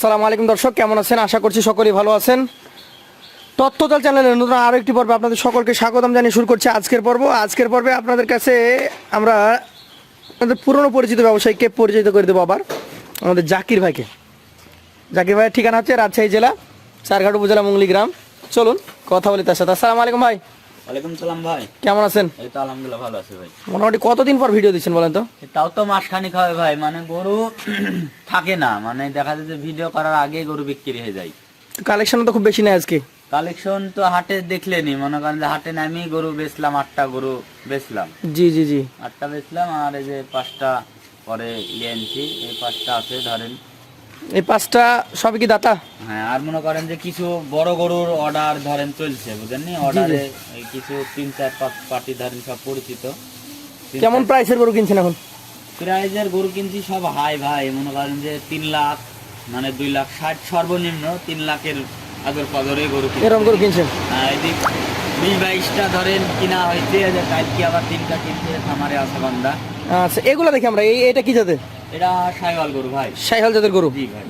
আসসালামু আলাইকুম দর্শক, কেমন আছেন? আশা করছি সকলেই ভালো আছেন। তথ্যতাল চ্যানেলের নতুন আরও একটি পর্বে আপনাদের সকলকে স্বাগতম জানিয়ে শুরু করছি আজকের পর্ব। আজকের পর্বে আপনাদের কাছে আমরা আমাদের পুরনো পরিচিত ব্যবসায়ীকে পরিচিত করে দেবো আবার, আমাদের জাকির ভাইকে। জাকির ভাইয়ের ঠিকানা হচ্ছে রাজশাহী জেলা, চারঘাট উপজেলা মুঙ্গলি গ্রাম। চলুন, কথা বলি তার সাথে। আসসালামু আলাইকুম ভাই। ওয়ালাইকুম সালাম ভাই। কেমন আছেন? এই তো আলহামদুলিল্লাহ ভালো আছে ভাই। মোটামুটি কতদিন পর ভিডিও দিচ্ছেন বলেন তো? তাও তো মাসখানিক হবে ভাই মানে গরু থাকে না মানে দেখা যায় যে ভিডিও করার আগে গরু বিক্রি হয়ে যায়। কালেকশন তো খুব বেশি নেই আজকে? কালেকশন তো হাটে দেখলেনি মনে করেন যে হাটে নামি গরু বেচলাম আটটা গরু বেচলাম। জি জি জি। আটটা বেচলাম আর এই যে পাঁচটা পরে ইয়ে আনছি এই পাঁচটা আছে ধরেন এই পাঁচটা সবই কি দাতা? হ্যাঁ আর মনে করেন যে কিছু বড় গরুর অর্ডার ধরেন চলছে বুঝেননি অর্ডারে এই কিছু তিন চার পাঁচ পার্টি ধরেন সব পরিচিত। কেমন প্রাইসের গরু কিনছেন এখন? প্রাইজের গরু কিনছি সব হাই ভাই। মনে করেন যে তিন লাখ মানে দুই লাখ ষাট সর্বনিম্ন তিন লাখের আগর পাগরে গরু। এরকম গরু কিনছেন? হ্যাঁ, এদিক বিশ বাইশটা ধরেন কিনা হয়েছে কালকে আবার তিনটা কিনছে খামারে আছে বান্দা। আচ্ছা এগুলো দেখি আমরা। এই এটা কি জাতের? এটা সাইওয়াল গরু ভাই। সাইহাল জাতের গরু।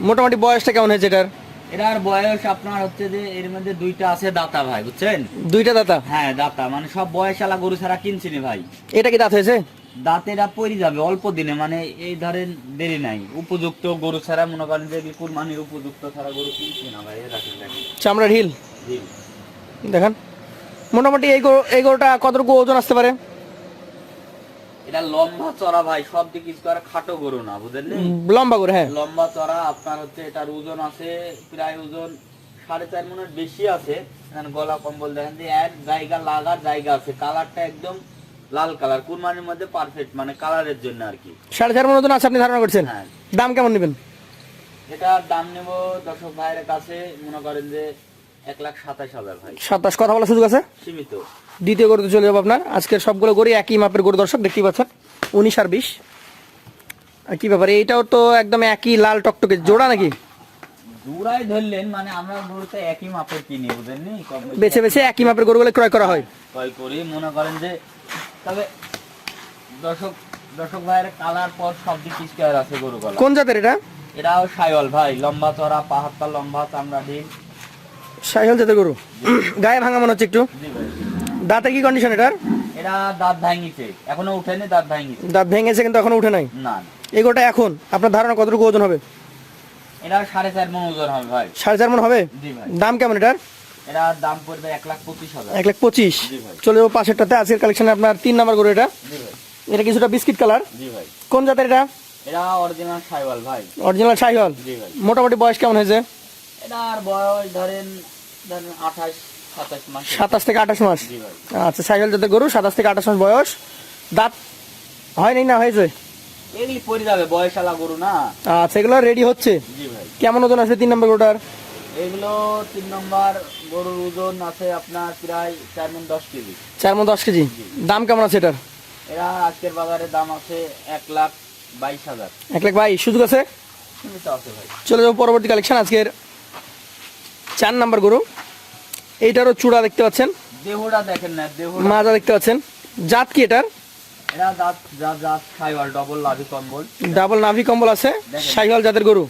মোটামুটি বয়সটা কেমন হয়েছে এটার? এটার বয়স আপনার হচ্ছে যে এর মধ্যে দুইটা আছে দাতা ভাই বুঝছেন? দুইটা দাতা? হ্যাঁ দাতা। মানে সব বয়সালা গরু ছাড়া কিনছিনি ভাই। এটা কি দাঁত হয়েছে? দাঁতেরা পরি যাবে অল্প দিনে মানে এই ধরেন দেরি নাই। উপযুক্ত গরু ছাড়া মনে করেন যে কুরবানির উপযুক্ত ছাড়া গরু কিনছি না ভাই চামড়ার হিল? দেখেন। মোটামুটি এই গরু এই গরুটা কতটুকু ওজন আসতে পারে? এটা লম্বা চড়া ভাই সব দিক খাটো গরু না বুঝলেন? লম্বা করে হ্যাঁ। লম্বা চড়া আপনার হচ্ছে এটার ওজন আছে প্রায় ওজন সাড়ে চার মনের বেশি আছে। গলা কম্বল দেখেন যে এক জায়গা লাগার জায়গা আছে কালারটা একদম লাল কালার কুরবানির মধ্যে পারফেক্ট মানে কালারের জন্য আর কি। সাড়ে চার মন ওজন আছে আপনি ধারণা করছেন? হ্যাঁ। দাম কেমন নেবেন? এটার দাম নেব দর্শক ভাইয়ের কাছে মনে করেন যে এক লাখ সাতাশ হাজার ভাই। সাতাশ কথা বলার সুযোগ আছে? সীমিত। দ্বিতীয় গরুতে চলে যাব আপনার। আজকের সবগুলো গরু একই মাপের গরু দর্শক দেখতেই পাচ্ছেন। উনিশ আর বিশ। আর কি ব্যাপারে এইটাও তো একদম একই লাল টকটকে। জোড়া নাকি? জোড়াই ধরলেন মানে আমরা গরুতে একই মাপের কিনি বেছে বেছে একই মাপের গরুগুলো ক্রয় করা হয়। ক্রয় করি মনে করেন যে তবে দর্শক দর্শক ভাইয়ের কালার পর সব দিক স্কোয়ার আছে গরু গলা কোন জাতের এটা? এটাও সাইওয়াল ভাই লম্বা চড়া পাহাড়টা লম্বা চামড়া ডিম সাইহল জাতের গরু। গায়ে ভাঙা মনে হচ্ছে একটু। জি ভাই। দাঁতের কি কন্ডিশন এটার? এটা দাঁত ভাঙিছে এখনও উঠেনি দাঁত ভাঙিছে। দাঁত ভেঙেছে কিন্তু এখনও উঠে নাই? না গরুটা এখন আপনার ধারণা কতটুকু ওজন হবে? এটা সাড়ে চার মন ওজন হবে ভাই। সাড়ে চার মন হবে? জি ভাই। দাম কেমন এটার? এটা দাম পড়বে এক লাখ পঁচিশ হাজার। এক লাখ পঁচিশ। জি ভাই। চলে যাব পাশেরটাতে আজকের কালেকশনে আপনার তিন নাম্বার গরু এটা। জি ভাই। এটা কিছুটা বিস্কিট কালার। জি ভাই। কোন জাতের এটা? এটা অরিজিনাল সাইওয়াল ভাই। অরিজিনাল ভাই। মোটামুটি বয়স কেমন হয়েছে? এটার বয়স ধরেন ধরেন আঠাশ সাতাশ থেকে আঠাশ মাস? আচ্ছা সাইকেল জাতের গরু সাতাশ থেকে আঠাশ মাস বয়স। দাঁত হয়নি না হয়েছে? এগুলি পরে যাবে বয়সালা গরু না। আচ্ছা এগুলো রেডি হচ্ছে? জি ভাই। কেমন ওজন আছে তিন নম্বর গরুটার? এগুলো তিন নম্বর গরুর ওজন আছে আপনার প্রায় চার মন দশ কেজি। চার মন দশ কেজি? দাম কেমন আছে এটার? এরা আজকের বাজারে দাম আছে এক লাখ বাইশ হাজার। এক লাখ ভাই সুযোগ আছে? চলে যাব পরবর্তী কালেকশন আজকের চার নাম্বার গরু। এইটারও চূড়া দেখতে পাচ্ছেন? দেহটা দেখেন না দেহটা মাজা দেখতে পাচ্ছেন। জাত কি এটার? এরা দাঁত যা জাত খাইওয়াল ডবল লাভি কম্বল। ডাবল নাভি কম্বল আছে? সাইহল জাতের গরু।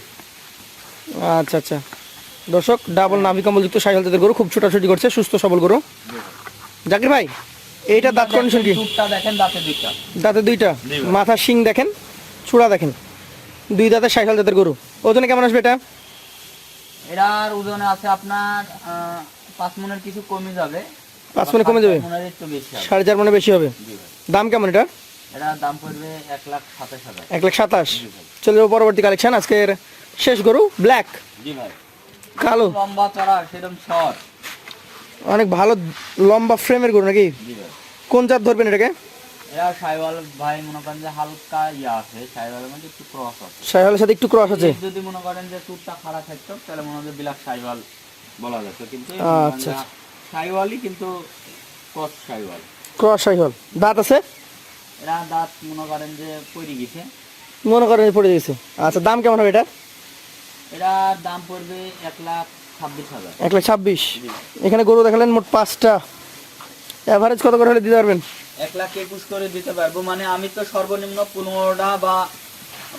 আচ্ছা আচ্ছা। দর্শক ডাবল নাভি কম্বল যুক্ত সাইহল জাতের গরু খুব ছোটাছুটি করছে সুস্থ সবল গরু। জাকির ভাই এইটা দাঁত কন্ডিশন কি? দেখেন দাঁতে দুইটা। দাঁতে দুইটা। মাথা শিং দেখেন চূড়া দেখেন। দুই দাঁতের সাইকেল জাতের গরু। ওজনে কেমন আসবে এটা? এরার ওজনে আছে আপনার পাঁচ মনের কিছু কমে যাবে। পাঁচ মণে কমে যাবে? মনের একটু বেশি সাড়ে চার মনে বেশি হবে? দাম কেমন এটা? এটার দাম পড়বে এক লাখ সাতাশ হাজার। এক লাখ সাতাশ? চলে যাব পরবর্তী কালেকশন আজকের শেষ গরু ব্ল্যাক জি ভাই। কালো। লম্বা চড়া সেরকম শর্ট অনেক ভালো লম্বা ফ্রেমের গরু নাকি? কোন জাত ধরবেন এটাকে? এরা সাইওয়াল ভাই মনে করেন যে হালকা ইয়া আছে সাইওয়ালের একটু ক্রস আছে। সাইহলের সাথে একটু ক্রস আছে? যদি মনে করেন যে টুরটা খারাপ থাকতো তাহলে মনে হয় বিলাক সাইওয়াল বলা যেত। কিন্তু আচ্ছা। সাইওয়ালই কিন্তু ক্রস সাইওয়াল। ক্রস সাইহল দাঁত আছে? এরা দাঁত মনে করেন যে পড়ে গেছে। মনে করেন পড়ে গেছে। আচ্ছা দাম কেমন হবে এটা এটার দাম পড়বে এক লাখ ছাব্বিশ হাজার। এক লাখ ছাব্বিশ। এখানে গরু দেখালেন মোট পাঁচটা। অ্যাভারেজ কত করে হলে দিতে পারবেন? এক লাখ একুশ করে দিতে পারব। মানে আমি তো সর্বনিম্ন পনেরোটা বা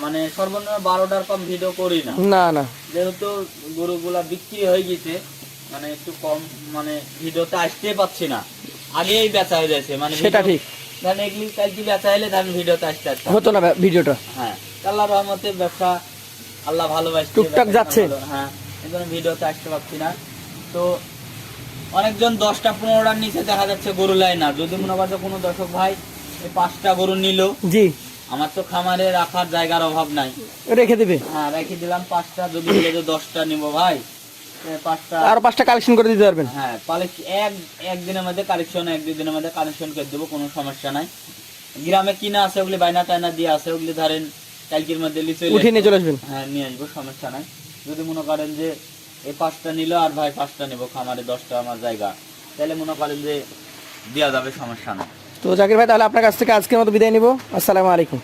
মানে সর্বনিম্ন বারোটার কম ভিডিও করি না। না না। যেহেতু গরুগুলা বিক্রি হয়ে গেছে মানে একটু কম মানে ভিডিওতে আসতে পাচ্ছি না। আগেই বেচা হয়ে যাচ্ছে মানে সেটা ঠিক। ধরেন এগুলি কালকে বেচা হলে ধরেন ভিডিওতে আসতে আসতে হতো না ভিডিওটা হ্যাঁ। আল্লাহ রহমতে ব্যবসা আল্লাহ ভালোবাসছে টুকটাক যাচ্ছে। হ্যাঁ এই জন্য ভিডিওতে আসতে পারছি না। তো অনেকজন দশটা পনেরোটার নিচে দেখা যাচ্ছে গরু লাই না। যদি মনে করছে কোনো দর্শক ভাই এই পাঁচটা গরু নিল জি। আমার তো খামারে রাখার জায়গার অভাব নাই। রেখে দিবে? হ্যাঁ রেখে দিলাম পাঁচটা যদি দশটা নিবো ভাই পাঁচটা আরও পাঁচটা কালেকশন করে দিতে পারবেন? হ্যাঁ এক একদিনের মধ্যে কালেকশন এক দুই দিনের মধ্যে কালেকশন করে দেবো কোনো সমস্যা নাই। গ্রামে কিনা আছে ওগুলি বাইনা টাইনা দিয়ে আছে ওগুলি ধরেন কালকের মধ্যে লিচে উঠিয়ে নিয়ে চলে আসবেন? হ্যাঁ নিয়ে আসব সমস্যা নাই। যদি মনে করেন যে এই পাঁচটা নিল আর ভাই পাঁচটা নেব খামারে দশটা আমার জায়গা। তাহলে মনে করেন যে দেওয়া যাবে সমস্যা না তো জাকির ভাই তাহলে আপনার কাছ থেকে আজকের মতো বিদায় নিব। আসসালামু আলাইকুম।